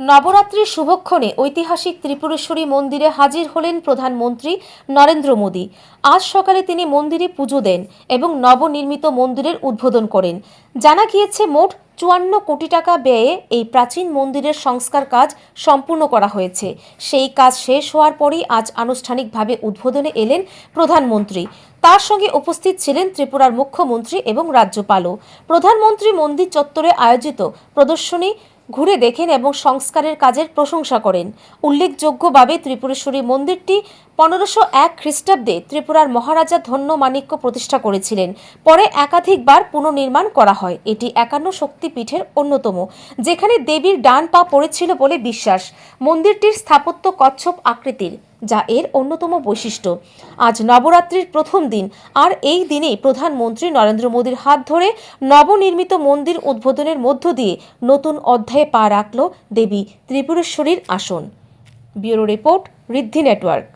নবরাত্রির শুভক্ষণে ঐতিহাসিক ত্রিপুরেশ্বরী মন্দিরে হাজির হলেন প্রধানমন্ত্রী নরেন্দ্র মোদী। আজ সকালে তিনি মন্দিরে পুজো দেন এবং নবনির্মিত মন্দিরের উদ্বোধন করেন। জানা গিয়েছে, মোট চুয়ান্ন কোটি টাকা ব্যয়ে এই প্রাচীন মন্দিরের সংস্কার কাজ সম্পূর্ণ করা হয়েছে। সেই কাজ শেষ হওয়ার পরই আজ আনুষ্ঠানিকভাবে উদ্বোধনে এলেন প্রধানমন্ত্রী। তার সঙ্গে উপস্থিত ছিলেন ত্রিপুরার মুখ্যমন্ত্রী এবং রাজ্যপালও। প্রধানমন্ত্রী মন্দির চত্বরে আয়োজিত প্রদর্শনী ঘুরে দেখেন এবং সংস্কারের কাজের প্রশংসা করেন। উল্লেখযোগ্যভাবে ত্রিপুরেশ্বরী মন্দিরটি পনেরোশো এক খ্রিস্টাব্দে ত্রিপুরার মহারাজা ধন্য মাণিক্য প্রতিষ্ঠা করেছিলেন। পরে একাধিকবার পুনর্নির্মাণ করা হয়। এটি একান্ন শক্তিপীঠের অন্যতম, যেখানে দেবীর ডান পা পড়েছিল বলে বিশ্বাস। মন্দিরটির স্থাপত্য কচ্ছপ আকৃতির। যা এর অন্যতম বৈশিষ্ট্য। আজ নবরাত্রির প্রথম দিন, আর এই দিনেই প্রধানমন্ত্রী নরেন্দ্র মোদীর হাত ধরে নবনির্মিত মন্দির উদ্বোধনের মধ্য দিয়ে নতুন অধ্যায়ে পা রাখল দেবী ত্রিপুরেশ্বরীর আসন। Bureau report Riddhi network.